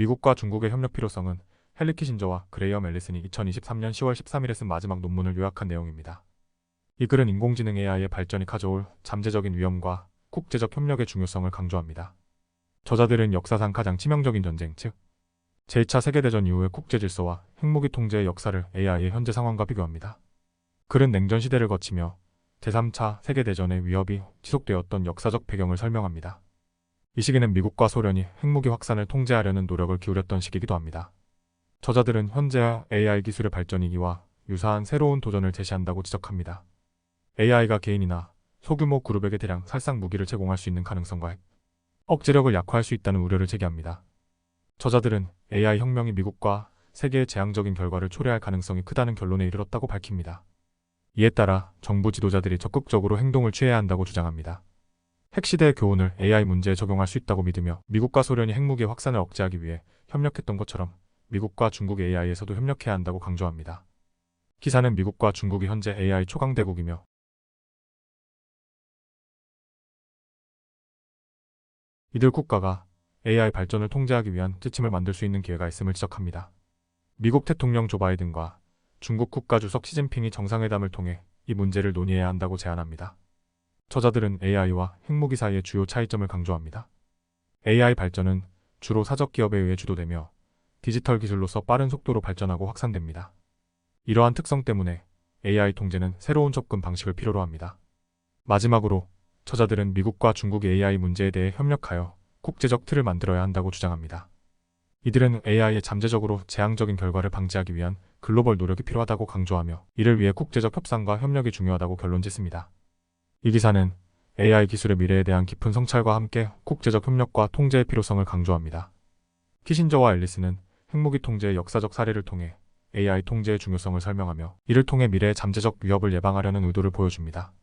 미국과 중국의 협력 필요성은 헨리 키신저와 그레이엄 앨리슨이 2023년 10월 13일에 쓴 마지막 논문을 요약한 내용입니다. 이 글은 인공지능 AI의 발전이 가져올 잠재적인 위험과 국제적 협력의 중요성을 강조합니다. 저자들은 역사상 가장 치명적인 전쟁, 즉 제2차 세계대전 이후의 국제 질서와 핵무기 통제의 역사를 AI의 현재 상황과 비교합니다. 글은 냉전 시대를 거치며 제3차 세계대전의 위협이 지속되었던 역사적 배경을 설명합니다. 이 시기는 미국과 소련이 핵무기 확산을 통제하려는 노력을 기울였던 시기이기도 합니다. 저자들은 현재 AI 기술의 발전이기와 유사한 새로운 도전을 제시한다고 지적합니다. AI가 개인이나 소규모 그룹에게 대량 살상 무기를 제공할 수 있는 가능성과 핵 억제력을 약화할 수 있다는 우려를 제기합니다. 저자들은 AI 혁명이 미국과 세계의 재앙적인 결과를 초래할 가능성이 크다는 결론에 이르렀다고 밝힙니다. 이에 따라 정부 지도자들이 적극적으로 행동을 취해야 한다고 주장합니다. 핵시대의 교훈을 AI 문제에 적용할 수 있다고 믿으며 미국과 소련이 핵무기 확산을 억제하기 위해 협력했던 것처럼 미국과 중국 AI에서도 협력해야 한다고 강조합니다. 기사는 미국과 중국이 현재 AI 초강대국이며 이들 국가가 AI 발전을 통제하기 위한 지침을 만들 수 있는 기회가 있음을 지적합니다. 미국 대통령 조 바이든과 중국 국가주석 시진핑이 정상회담을 통해 이 문제를 논의해야 한다고 제안합니다. 저자들은 AI와 핵무기 사이의 주요 차이점을 강조합니다. AI 발전은 주로 사적 기업에 의해 주도되며 디지털 기술로서 빠른 속도로 발전하고 확산됩니다. 이러한 특성 때문에 AI 통제는 새로운 접근 방식을 필요로 합니다. 마지막으로 저자들은 미국과 중국의 AI 문제에 대해 협력하여 국제적 틀을 만들어야 한다고 주장합니다. 이들은 AI의 잠재적으로 재앙적인 결과를 방지하기 위한 글로벌 노력이 필요하다고 강조하며 이를 위해 국제적 협상과 협력이 중요하다고 결론 짓습니다. 이 기사는 AI 기술의 미래에 대한 깊은 성찰과 함께 국제적 협력과 통제의 필요성을 강조합니다. 키신저와 앨리스는 핵무기 통제의 역사적 사례를 통해 AI 통제의 중요성을 설명하며 이를 통해 미래의 잠재적 위협을 예방하려는 의도를 보여줍니다.